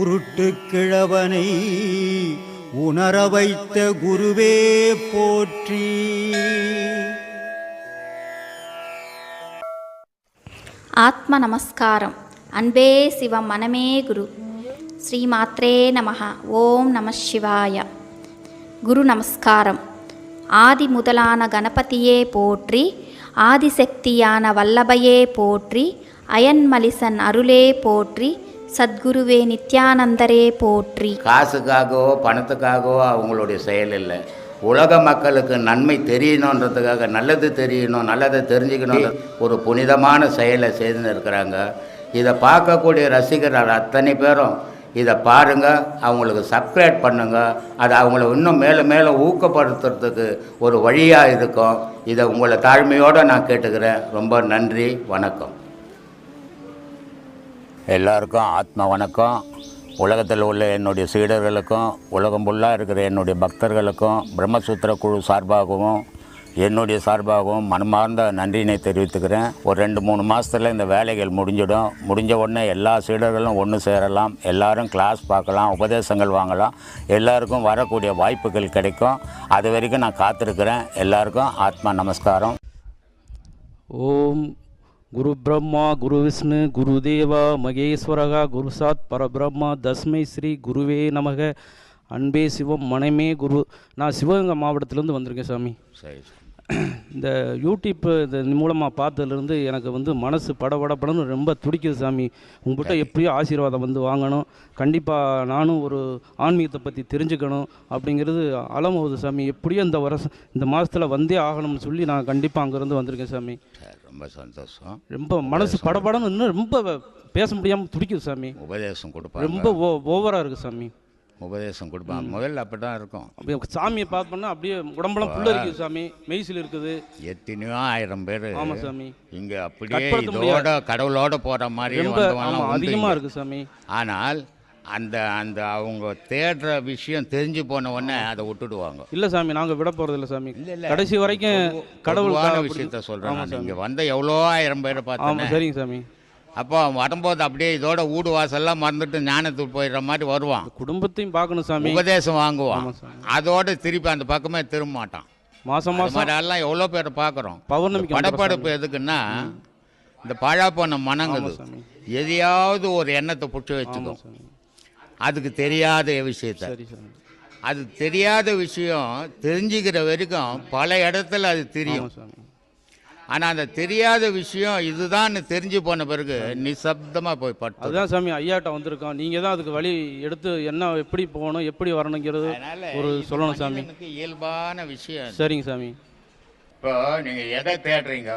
உருட்டு கிழவனை உணர வைத்த குருவே போற்றி. ஆத்ம நமஸ்காரம். அன்பே சிவம் மனமே குரு. ஸ்ரீ மாத்ரே நமகா ஓம் நம சிவாய. குரு நமஸ்காரம். ஆதி முதலான கணபதியே போற்றி ஆதிசக்தியான வல்லபையே போற்றி அயன்மலிசன் அருளே போற்றி சத்குருவே நித்யானந்தரே போற்றி. காசுக்காகவோ பணத்துக்காகவோ அவங்களுடைய செயல் இல்லை. உலக மக்களுக்கு நன்மை தெரியணுன்றதுக்காக நல்லது தெரியணும் நல்லதை தெரிஞ்சுக்கணும் ஒரு புனிதமான செயலை செய்து இருக்கிறாங்க. இதை பார்க்கக்கூடிய ரசிகர்கள் அத்தனை பேரும் இதை பாருங்கள் அவங்களுக்கு சப்ஸ்கிரைப் பண்ணுங்கள் அது அவங்கள இன்னும் மேலும் மேலும் ஊக்கப்படுத்துறதுக்கு ஒரு வழியாக இருக்கும். இதை உங்களை தாழ்மையோடு நான் கேட்டுக்கிறேன். ரொம்ப நன்றி வணக்கம். எல்லாருக்கும் ஆத்ம வணக்கம். உலகத்தில் உள்ள என்னுடைய சீடர்களுக்கும் உலகம் ஃபுல்லாக இருக்கிற என்னுடைய பக்தர்களுக்கும் பிரம்மசூத்திர குழு சார்பாகவும் என்னுடைய சார்பாகவும் மனமார்ந்த நன்றியினை தெரிவித்துக்கிறேன். ஒரு ரெண்டு மூணு மாதத்தில் இந்த வேலைகள் முடிஞ்சிடும். முடிஞ்ச உடனே எல்லா சீடர்களும் ஒன்று சேரலாம். எல்லாரும் கிளாஸ் பார்க்கலாம் உபதேசங்கள் வாங்கலாம். எல்லாருக்கும் வரக்கூடிய வாய்ப்புகள் கிடைக்கும். அது வரைக்கும் நான் காத்திருக்கிறேன். எல்லாருக்கும் ஆத்மா நமஸ்காரம். ஓம் குரு பிரம்மா குரு விஷ்ணு குரு தேவா மகேஸ்வரகா குரு சாத் பரபிரம்மா தஸ்மை ஸ்ரீ குருவே நமக. அன்பே சிவம் மனமே குரு. நான் சிவகங்கை மாவட்டத்திலேருந்து வந்திருக்கேன் சாமி. சரி. இந்த யூடியூப் இந்த மூலமாக பார்த்ததுலேருந்து எனக்கு வந்து மனசு படபடப்படன்னு ரொம்ப துடிக்குது சாமி. உங்கள்கிட்ட எப்படியோ ஆசீர்வாதம் வந்து வாங்கணும். கண்டிப்பாக நானும் ஒரு ஆன்மீகத்தை பற்றி தெரிஞ்சுக்கணும் அப்படிங்கிறது அலமோது சாமி. எப்படியோ இந்த வருஷம் இந்த மாதத்தில் வந்தே ஆகணும்னு சொல்லி நான் கண்டிப்பாக அங்கேருந்து வந்திருக்கேன் சாமி. ரொம்ப சந்தோஷம். ரொம்ப மனசு படபடன்னு இன்னும் ரொம்ப பேச முடியாமல் துடிக்குது சாமி. உபதேசம் கொடுப்பாங்க. ரொம்ப ஓ ஓவராக இருக்குது சாமி. உபதேசம் கொடுப்பாங்க. முதல்ல அப்படி தான் இருக்கும். அப்படியே சாமியை பார்த்தோன்னா அப்படியே உடம்பெல்லாம் புள்ள இருக்குது சாமி. மெய்சில் இருக்குது எத்தனையோ ஆயிரம் பேர் ஆமாம் சாமி. இங்க அப்படியே இதோட கடவுளோட போற மாதிரி அதிகமாக. இருக்குது சாமி. ஆனால் அந்த அந்த அவங்க தேடுற விஷயம் தெரிஞ்சு போன உடனே அதை விட்டுடுவாங்க. இல்லை சாமி நாங்கள் விட போகிறது இல்லை சாமி. இல்ல. கடைசி வரைக்கும் கடவுள் பொதுவான கா- விஷயத்த. சாமி. இங்க வந்த எவ்வளோ ஆயிரம் பேரை பார்த்தேன். ஆமாம் சரிங்க சாமி. அப்போ வரும்போது அப்படியே இதோட வீடு வாசல்லாம் மறந்துட்டு ஞானத்துக்கு போயிடுற மாதிரி வருவான். குடும்பத்தையும் பார்க்கணும் சாமி. உபதேசம் வாங்குவான். அதோட திருப்பி அந்த பக்கமே திரும்ப மாட்டான். மாதம் மாதம் எல்லாம் எவ்வளோ பேரை பார்க்குறோம். வந்துடுறோம் படப்படப்பு எதுக்குன்னா இந்த பழா போன மனங்குது சாமி. எதையாவது ஒரு எண்ணத்தை பிடிச்சி வச்சுக்கும். அதுக்கு தெரியாத விஷயத்த. அது தெரியாத விஷயம் தெரிஞ்சுக்கிற வரைக்கும் பல இடத்துல அது தெரியும். சாமி. ஆனால் அந்த தெரியாத விஷயம் இதுதான் தெரிஞ்சு போன பிறகு நிசப்தமாக போய் பட்டு அதுதான் சாமி ஐயாட்ட வந்திருக்கோம். நீங்கள் தான் அதுக்கு வழி எடுத்து என்ன எப்படி போகணும் எப்படி வரணுங்கிறது ஒரு சொல்லணும் சாமி. இயல்பான விஷயம். சரிங்க சாமி. இப்போ நீங்கள் எதை தேடுறீங்க?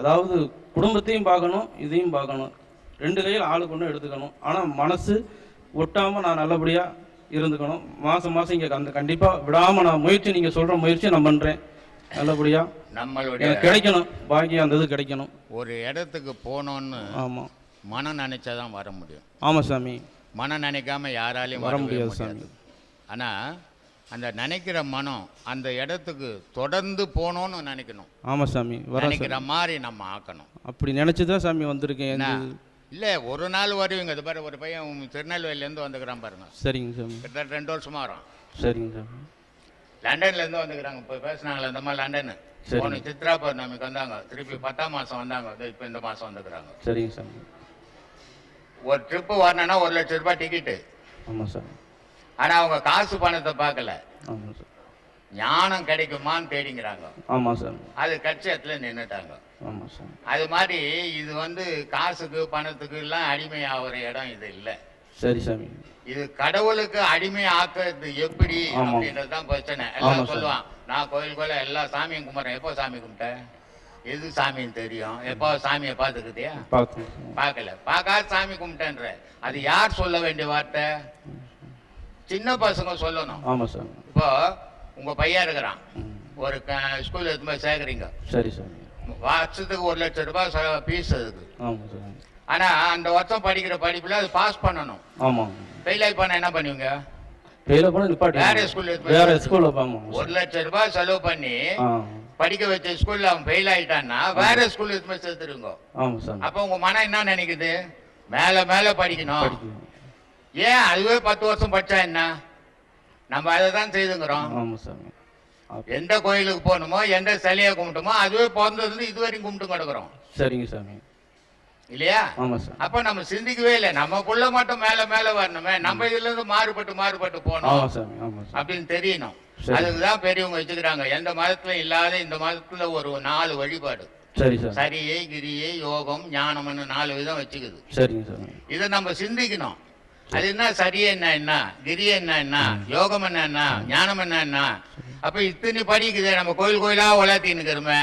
அதாவது குடும்பத்தையும் பார்க்கணும் இதையும் பார்க்கணும். ரெண்டு கையில் ஆளுக்கு ஒன்று எடுத்துக்கணும். ஆனால் மனசு ஒட்டாமல் நான் நல்லபடியாக இருந்துக்கணும். மாதம் மாதம் இங்கே அந்த கண்டிப்பாக விடாமல் நான் முயற்சி நீங்கள் சொல்கிற முயற்சியை நான் பண்ணுறேன் நல்லபடியாக நம்மளுடைய கிடைக்கணும். பாக்கியம் அந்த இது கிடைக்கணும். ஒரு இடத்துக்கு போகணுன்னு ஆமாம் மனம் நினைச்சாதான் வர முடியும். ஆமாம் சாமி. மனம் நினைக்காம யாராலையும் வர முடியாது முடியாது. ஆனால் அந்த நினைக்கிற மனம் அந்த இடத்துக்கு தொடர்ந்து போகணும்னு நினைக்கணும். ஆமாம் சாமி. நினைக்கிற மாதிரி நம்ம ஆக்கணும். அப்படி நினச்சி தான் சாமி வந்திருக்கேன். இல்லை ஒரு நாள் வருவீங்க. இது பாரு ஒரு பையன் திருநெல்வேலியிலேருந்து வந்துக்கிறான் பாருங்க. சரிங்க சாமி. கிட்டத்தட்ட ரெண்டு வருஷமா வரான். சரிங்க சாமி. லண்டன்லேருந்து வந்துக்கிறாங்க. இப்போ பேசுனாங்களே இந்த மாதிரி லண்டனு. சரி. போன சித்ரா பௌர்ணமிக்கு வந்தாங்க. திருப்பி பத்தாம் மாதம் வந்தாங்க. இப்போ இந்த மாதம் வந்துக்கிறாங்க. சரிங்க சாமி ஒரு ட்ரிப்பு வரணும்னா ஒரு லட்ச ரூபாய் டிக்கெட்டு ஆமாம் சாமி ஆனால் அவங்க காசு பணத்தை பார்க்கல. ஆமாம் சார். ஞானம் கிடைக்குமான்னு தேடிங்கிறாங்க. ஆமாம் சாமி அது கட்சத்தில் நின்றுட்டாங்க ஆமாம் சாமி அது மாதிரி இது வந்து காசுக்கு பணத்துக்கு எல்லாம் அடிமையாகிற இடம் இது இல்லை. சரி சாமி. இது கடவுளுக்கு அடிமை ஆக்குறது எப்படி. அப்படின்றது தான் பிரச்சனை. எல்லாம் சார். சொல்லுவான் நான் கோயில் கோயில எல்லா சாமியும் கும்பிட்றேன். எப்போ சாமி கும்பிட்டேன் எது சாமின்னு தெரியும்? எப்போ சாமியை சாமி. பார்க்கல. பார்க்காத சாமி கும்பிட்டேன்ற. அது யார் சொல்ல வேண்டிய வார்த்தை? சின்ன பசங்க சொல்லணும். ஆமாம் சாமி இப்போ உங்க பையன் இருக்கிறான். ஒரு ஸ்கூல் எடுத்து போய் சேர்க்குறீங்க. சரி சாமி. வருஷத்துக்கு ஒரு லட்சம் ரூபாய் ஃபீஸ் அதுக்கு. ஆனா அந்த வருஷம் படிக்கிற படிப்புல அது பாஸ் பண்ணணும். ஆமாம் ஃபெயில் ஆகி பண்ண என்ன பண்ணுவீங்க? பேர கூட நிப்பாட்டி வேற ஸ்கூல்ல வேற ஸ்கூல்ல ஆமாம் ஒரு லட்சம் ரூபாய் செலவு பண்ணி படிக்க வச்ச ஸ்கூல்ல அவன் ஃபெயில் ஆயிட்டான்னா வேற ஸ்கூல்ல எடுத்து போய் சேர்த்துருங்க ஆமாம் சாமி அப்ப உங்க மனம் என்ன நினைக்குது? மேல மேல படிக்கணும். ஏன் அதுவே பத்து வருஷம் படிச்சா என்ன? நம்ம அதை தான் செய்துங்கிறோம். சாமி அப்- எந்த கோயிலுக்கு போகணுமோ எந்த சிலையை கும்பிட்டோமோ அதுவே பிறந்ததுன்னு இது வரைக்கும் கும்பிட்டு கிடக்குறோம். சரிங்க சாமி. இல்லையா? அப்ப நம்ம சிந்திக்கவே இல்லை. நமக்குள்ள மட்டும் மேல மேல வரணுமே. நம்ம இதுல இருந்து மாறுபட்டு மாறுபட்டு சார். அப்படின்னு தெரியணும். சரி. அதுக்குதான் பெரியவங்க வச்சுக்கிறாங்க. எந்த மதத்துல இல்லாத இந்த மதத்துல ஒரு நாலு வழிபாடு. சரி சார். சரியை கிரியை யோகம் ஞானம்னு நாலு விதம் வச்சுக்குது. இதை நம்ம சிந்திக்கணும். அது என்ன சரியே என்ன என்ன கிரி என்ன என்ன யோகம் என்ன என்ன ஞானம் என்ன என்ன? அப்ப இத்தனை படிக்குதே நம்ம கோயில் கோயிலா உலாத்தின்னுக்கிறோமே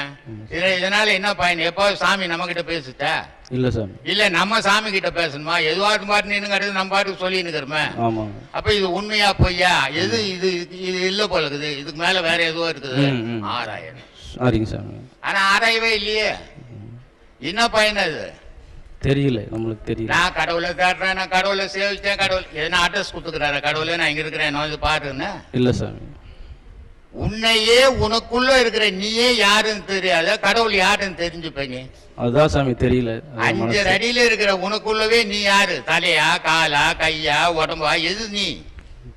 இதுல இதனால என்ன பயன்? எப்போ சாமி நம்ம கிட்ட பேசுச்சா? இல்லை சாமி இல்ல நம்ம சாமி கிட்ட பேசணுமா? எதுவாது பாட்டு நின்னுங்கிறது நம்ம பாட்டுக்கு சொல்லினுக்கிறோமே ஆமாங்க அப்ப இது உண்மையா பொய்யா? எது இது இது இல்ல போல இருக்குது. இதுக்கு மேல வேற எதுவோ இருக்குது. ஆராயணும். சரிங்க சாமி ஆனா ஆராயவே இல்லையே. என்ன பயன் அது? தெரியல நம்மளுக்கு தெரியல. நான் கடவுளை தேடுறேன் நான் கடவுளை சேவிச்சேன் கடவுள். எதனா அட்ரஸ் கொடுத்துக்கிறாரு? கடவுளே நான் இங்க இருக்கிறேன்? நான் வந்து பாருன்னு. இல்லை சாமி. உன்னையே உனக்குள்ள இருக்கிற நீயே யாருன்னு தெரியாத கடவுள் யாருன்னு தெரிஞ்சுப்ப நீ அதுதான் சாமி தெரியல. அஞ்சு அடியில இருக்கிற உனக்குள்ளவே நீ யாரு? தலையா காலா கையா உடம்பா எது நீ?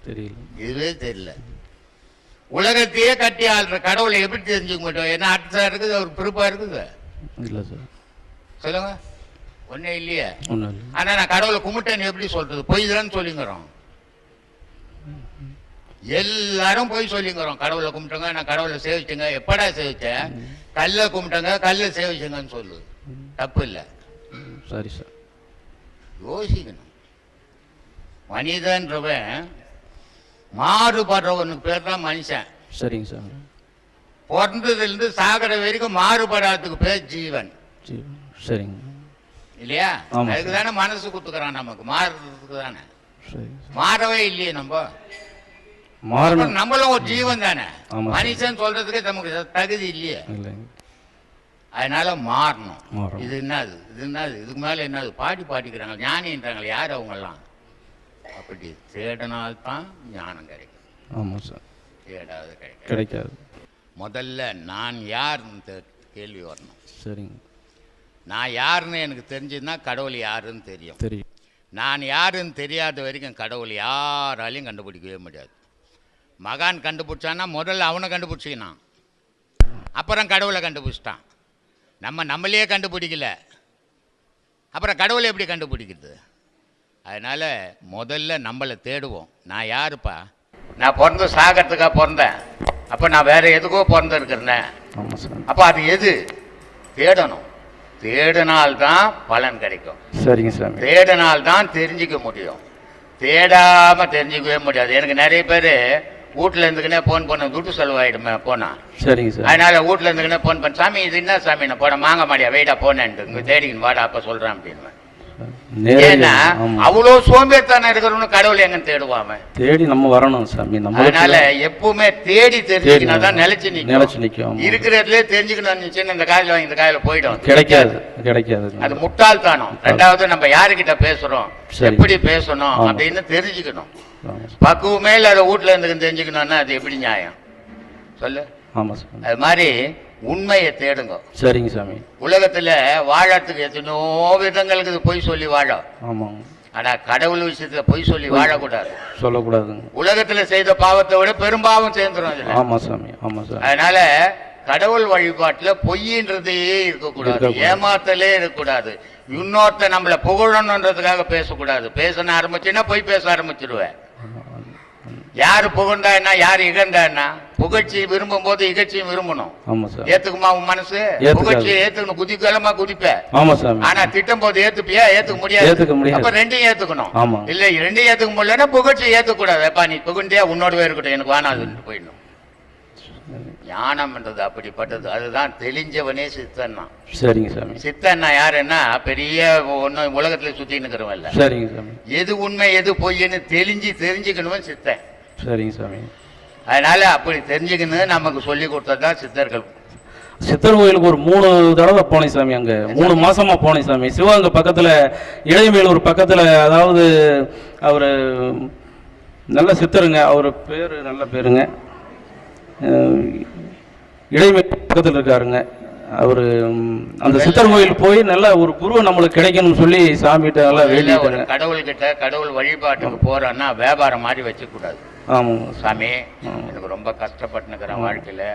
தெரியல. இதுவே தெரியல. உலகத்தையே கட்டி ஆள்ற கடவுளை எப்படி தெரிஞ்சுக்க மாட்டோம் என்ன அட்ரஸா இருக்குது? ஒரு பிறப்பா இருக்குது? இல்லை சார். சொல்லுங்க. ஒண்ணே இல்லையே. ஆனா நான் கடவுளை கும்பிட்டேன்னு எப்படி சொல்றது? பொய் தான் சொல்லிங்கிறோம். எல்லாரும் போய் சொல்லிங்கிறோம். கடவுளை கும்பிட்டங்க நான் கடவுளை சேவிச்சேங்க. எப்படா சேவிச்சேன்? கல்லை கும்பிட்டங்க கல்லை சேவிச்சேங்கன்னு சொல்லு. தப்பு இல்லை. சரி சார். யோசிக்கணும். மனிதன்றவன் மாறுபடுறவனுக்கு பேர் தான் மனுஷன். சரிங்க சாமி பிறந்ததுலேருந்து சாகர வரைக்கும் மாறுபடாததுக்கு பேர் ஜீவன். சரி சரிங்க. இல்லையா. அதுக்கு தானே மனசு குத்துக்கிறான் நமக்கு. மாறுறதுக்கு தானே. மாறவே இல்லையே நம்ம. மாறணும். நம்மளும் ஒரு ஜீவன் தானே. மனுஷன் சொல்றதுக்கு நமக்கு தகுதி இல்லையே. அதனால மாறணும். இது என்னது இது என்னது இதுக்கு மேல என்னது பாடி பாடிக்கிறாங்க ஞானின்றாங்க யார் அவங்கெல்லாம்? அப்படி தேடினால்தான் ஞானம் கிடைக்கும். ஆமாம் சார். தேடாத கிடைக்காது. முதல்ல நான் யாருன்னு கேள்வி வரணும். சரிங்க. நான் யாருன்னு எனக்கு தெரிஞ்சதுன்னா கடவுள் யாருன்னு தெரியும். தெரியும். நான் யாருன்னு தெரியாத வரைக்கும் கடவுள் யாராலையும் கண்டுபிடிக்கவே முடியாது. மகான் கண்டுபிடிச்சான்னா முதல்ல அவனை கண்டுபிடிச்சிக்கினான். அப்புறம் கடவுளை கண்டுபிடிச்சிட்டான். நம்ம நம்மளையே கண்டுபிடிக்கல. அப்புறம் கடவுளை எப்படி கண்டுபிடிக்கிறது? அதனால் முதல்ல நம்மளை தேடுவோம். நான் யாருப்பா? நான் பிறந்து சாகிறதுக்காக பிறந்தேன். அப்போ நான் வேற எதுக்கோ பிறந்திருக்கிறேனே. அப்போ அது எது? தேடணும். தேடினால்தான் பலன் கிடைக்கும். சரிங்க சாமி. தேடினால்தான் தெரிஞ்சுக்க முடியும். தேடாம தெரிஞ்சுக்கவே முடியாது. எனக்கு நிறைய பேர் வீட்டில் இருந்துக்கினே ஃபோன் பண்ண துட்டு செலவாயிடுமே போனா. சரிங்க சார் அதனால வீட்டில் இருந்துக்கினே ஃபோன் பண்ண சாமி இது என்ன சாமி? நான் போட மாங்க மாடியா? வெயிட்டா போனேன்ட்டு. இங்கே தேடிக்கின்னு வாடா அப்போ சொல்கிறேன் அப்படின்னு. ஏன்னா அவ்வளோ சோம்பேறித்தனம் இருக்கிறவனு கடவுள் எங்கன்னு தேடுவாம தேடி நம்ம வரணும் சாமி நம்ம அதனால எப்பவுமே தேடி தெரிஞ்சுக்கினா தான் நிலைச்சு நிலைச்சு நிற்கும். நிற்கும் ஆமா. இருக்கிறதுலே தெரிஞ்சுக்கணும் இந்த காலையில் வாங்கி இந்த காலையில் போயிடும். கிடைக்காது கிடைக்காது. அது முட்டாள்தானம். ரெண்டாவது நம்ம யாருக்கிட்ட பேசுறோம். எப்படி பேசணும் ஆமா. அப்படின்னு தெரிஞ்சுக்கணும். பக்குவமே இல்லாத வீட்டுல இருந்து தெரிஞ்சுக்கணும்னா அது எப்படி நியாயம்? சொல்லு. ஆமாம் சார் அது மாதிரி உண்மையை தேடுங்க. சரிங்க சாமி. உலகத்துல வாழறதுக்கு எத்தனையோ விதங்களுக்கு பொய் சொல்லி வாழும் ஆமாங்க. ஆனா கடவுள் விஷயத்துல பொய் சொல்லி வாழக்கூடாது. சொல்லக்கூடாதுங்க. உலகத்துல செய்த பாவத்தை விட பெரும்பாவம் சேர்ந்துரும் இதுல ஆமாம் சாமி ஆமாம் சார் அதனால கடவுள் வழிபாட்டுல பொய்ன்றதே இருக்கக்கூடாது. ஏமாத்தலே இருக்கக்கூடாது. இன்னொருத்த நம்மள புகழணுன்றதுக்காக பேசக்கூடாது. பேச ஆரம்பிச்சுன்னா பொய் பேச ஆரம்பிச்சிருவேன். யாரு புகழ்ந்தா என்ன யாரு இகழ்ந்தா என்ன? புகழ்ச்சி விரும்பும் போது இகழ்ச்சியும் விரும்பணும். ஏத்துக்குமா உன் மனசு. புகழ்ச்சியை ஏத்துக்கணும். குதிக்காலமா குதிப்ப. ஆமாம் சாமி. ஆனா திட்டம் போது ஏத்துப்பியா ஏத்துக்க முடியாது. அப்ப ரெண்டையும் ஏத்துக்கணும். இல்ல ரெண்டையும் ஏத்துக்க முடியலன்னா புகழ்ச்சி ஏத்துக்க கூடாது அப்பா நீ புகழ்ந்தியா உன்னோடவே இருக்கட்டும். எனக்கு வேணாதுன்னு போயிடணும். ஞானம்ன்றது அப்படிப்பட்டது. அதுதான் தெளிஞ்சவனே சித்தன் தான் சரிங்க சாமி. சித்தன்னா யாருன்னா பெரிய ஒண்ணு உலகத்துல சுத்தின்னு இருக்கிறவன் இல்ல. சரிங்க சாமி. எது உண்மை எது பொய்ன்னு தெளிஞ்சு தெரிஞ்சுக்கணும் சித்தன். சரிங்க சாமி. அதனால அப்படி தெரிஞ்சுக்கணும் நமக்கு சொல்லி கொடுத்ததுதான் சித்தர்கள். சித்தர் கோயிலுக்கு ஒரு மூணு தடவை போனேன் சாமி அங்க. மூணு மாசமா போனேன் சாமி. சிவகங்கை பக்கத்துல இளையமேலூர் பக்கத்துல அதாவது அவர் நல்ல சித்தருங்க. அவர் பேரு நல்ல பேருங்க. இளையமேலூர் பக்கத்தில் இருக்காருங்க. அவர் அந்த சித்தர் கோயில் போய் நல்ல ஒரு குரு நம்மளுக்கு கிடைக்கணும்னு சொல்லி சாமிகிட்ட நல்லா வெளியில ஒரு வேண்டிட்டு கடவுள்கிட்ட கடவுள் வழிபாட்டுக்கு போறோன்னா வியாபாரம் மாதிரி வச்சுக்கூடாது ஆமாங்க சாமி எனக்கு ரொம்ப கஷ்டப்பட்டுனுக்கிறேன் வாழ்க்கையில்.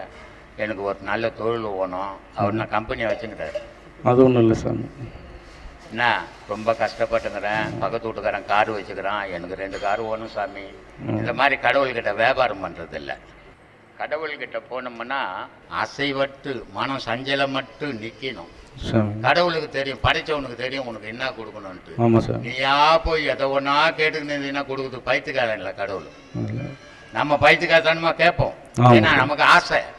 எனக்கு ஒரு நல்ல தொழில் வேணும். அவர் நான் கம்பெனியை வச்சுக்கிட்டாரு அது ஒன்றும் இல்லை சாமி. என்ன? ரொம்ப கஷ்டப்பட்டுங்கிறேன் பக்கத்து வீட்டுக்காரன் கார் வச்சுக்கிறான். எனக்கு ரெண்டு கார் வேணும் சாமி. இந்த மாதிரி கடவுள்கிட்ட வியாபாரம் பண்ணுறது இல்லை கடவுள்கிட்ட போனோம்னா அசைவட்டு மனம் சஞ்சலமட்டு நிற்கணும் கடவுளுக்கு தெரியும் படைச்சவனுக்கு தெரியும் உனக்கு என்ன கொடுக்கணும்ட்டு ஆமாம் சாமி. நீயா போய் எதை ஒன்றா கேட்டுக்கிட்டு கொடுக்குறது பைத்துக்காரன் இல்லை கடவுள். நம்ம பைத்துக்காரத்தனமா கேட்போம். ஆமா. ஏன்னா நமக்கு ஆசை. சார்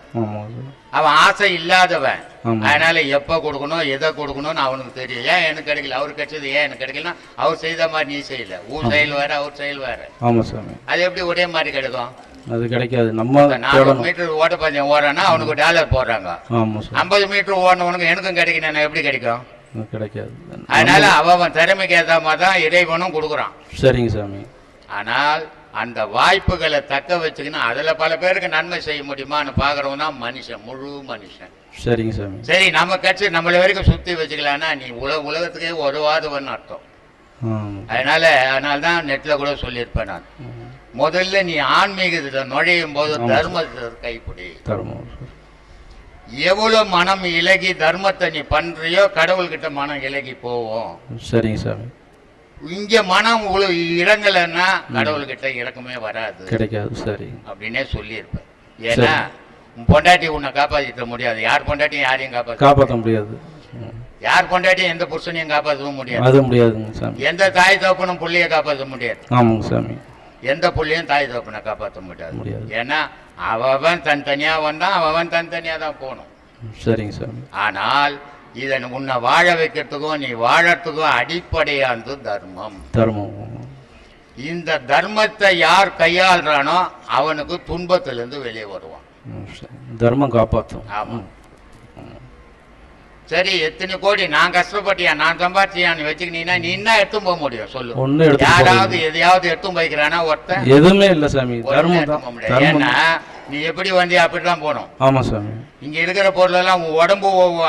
அவன் ஆசை இல்லாதவன். ஆமா. அதனால எப்போ கொடுக்கணும் எதை கொடுக்கணும்னு அவனுக்கு தெரியும் ஏன் எனக்கு கிடைக்கல? அவர் கிடைச்சது ஏன் எனக்கு கிடைக்கலன்னா அவர் செய்த மாதிரி நீ செய்யல. உன் செயல் வேற அவர் செயல் வேற. அது எப்படி ஒரே மாதிரி கிடைக்கும்? அது கிடைக்காது. நம்ம தேடணும். மீட்டர் ஓட்டப்பந்தயம் ஓடுறேன்னா அவனுக்கு டாலர் போடுறாங்க. ஆமாம் சார் ஐம்பது மீட்டர் ஓடினவனுக்கு எனக்கும் கிடைக்கணும் எப்படி கிடைக்கும்? கிடைக்காது. அதனால அவன் திறமைக்கு ஏற்ற மாதிரி தான் இறைவனும் கொடுக்குறான். சரிங்க சாமி. ஆனால் அந்த வாய்ப்புகளை தக்க வச்சுக்கணும் அதில் பல பேருக்கு நன்மை செய்ய முடியுமான்னு பார்க்குறவன் தான் மனுஷன் முழு மனுஷன். சரிங்க சாமி. சரி நம்ம கட்சி நம்மள வரைக்கும் சுற்றி வச்சுக்கலான்னா நீ உல உலகத்துக்கே உதவாதவன் அர்த்தம். அதனால அதனால தான் நெட்டில் கூட சொல்லியிருப்பேன் நான். முதல்ல நீ ஆன்மீகத்தில் நுழையும் போது தர்மத்தை கைப்பிடி. தருமம். சார் எவ்வளோ மனம் இலகி தர்மத்தை நீ பண்றியோ கடவுள்கிட்ட மனம் இலகி போவோம். சரிங்க சாமி. இங்க மனம் இறங்கலைன்னா கடவுள்கிட்ட இறக்கமே வராது. கிடைக்காது சரி. அப்படின்னே சொல்லியிருப்பேன். ஏன்னா பொண்டாட்டி உன்னை காப்பாற்றிக்க முடியாது. யார் பொண்டாட்டியும் யாரையும் காப்பாற்ற காப்பாற்ற முடியாது. யார் பொண்டாட்டியும் எந்த புருஷனையும் காப்பாற்றவும் முடியாது. அது முடியாதுங்க சாமி. எந்த தாய் தகப்பனும் புள்ளைய காப்பாற்ற முடியாது. ஆமாங்க சாமி. எந்த புள்ளையும் தாய் தகப்பனை காப்பாற்ற முடியாது. ஏன்னா அவன் தனித்தனியா வந்தான் அவன் தனித்தனியா தான் போகணும். சரிங்க சாமி ஆனால் இதன் உன்னை வாழ வைக்கிறதுக்கும் நீ வாழறதுக்கும் அடிப்படையானது தர்மம். தர்மம். இந்த தர்மத்தை யார் கையாளுறானோ அவனுக்கு துன்பத்திலிருந்து வெளியே வருவான். சரி. தர்மம் காப்பாற்றும். ஆமா. சரி எத்தனை கோடி? நான் கஷ்டப்பட்டியா? நான் சம்பாதிச்சியான்னு வச்சுக்கினீங்கன்னா நீ என்ன எடுத்துன்னு போக முடியும்? சொல்லு. போக யாராவது எதையாவது எடுத்துன்னு போய்க்கிறானா ஒருத்தன்? எதுவுமே இல்லை சாமி ஏன்னா நீ எப்படி வந்தியா அப்படிதான் போகணும். ஆமாம் சாமி. இங்க இருக்கிற பொருளெல்லாம் உன் உடம்பு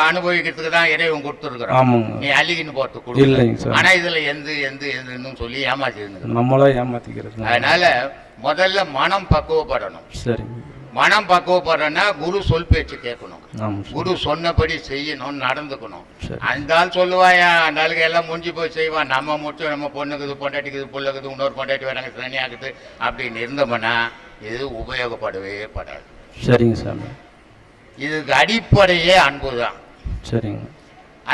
அனுபவிக்கிறதுக்கு தான் இறைவன் கொடுத்துருக்குறான். நீ அள்ளிக்கின்னு போறதுக்கு இல்லைங்க சார். ஆனா இதுல எந்த எந்த எந்தன்னு சொல்லி ஏமாத்தி நம்மளா ஏமாத்திக்கிறது. அதனால முதல்ல மனம் பக்குவப்படணும். சரிங்க. மனம் பக்குவப்படணும்னா குரு சொல் பேச்சு கேட்கணும். குரு சொன்னபடி செய்யணும் நடந்துக்கணும். அந்த ஆள் சொல்லுவாயா அந்த ஆளுக்கு எல்லாம் முடிஞ்சு போய் செய்வான். நம்ம மட்டும் நம்ம பொண்ணுக்குது பொண்டாட்டிக்குது புள்ளைக்குது இன்னொரு பொண்டாட்டி வராங்க தனியாகுது அப்படின்னு இருந்தோம்னா இது உபயோகப்படவே படாது. சரிங்க சாமி. இதுக்கு அடிப்படையே அன்பு தான் சரிங்க.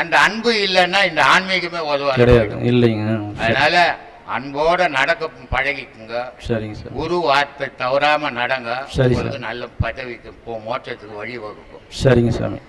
அந்த அன்பு இல்லைன்னா இந்த ஆன்மீகமே உதவாது. இல்லைங்க. அதனால அன்போட நடக்க பழகிக்குங்க. சரிங்க சார். குரு வார்த்தை தவறாம நடங்க. சரி, நல்ல பதவிக்கு போ மோட்சத்துக்கு வழி வகுக்கும். சரிங்க சாமி.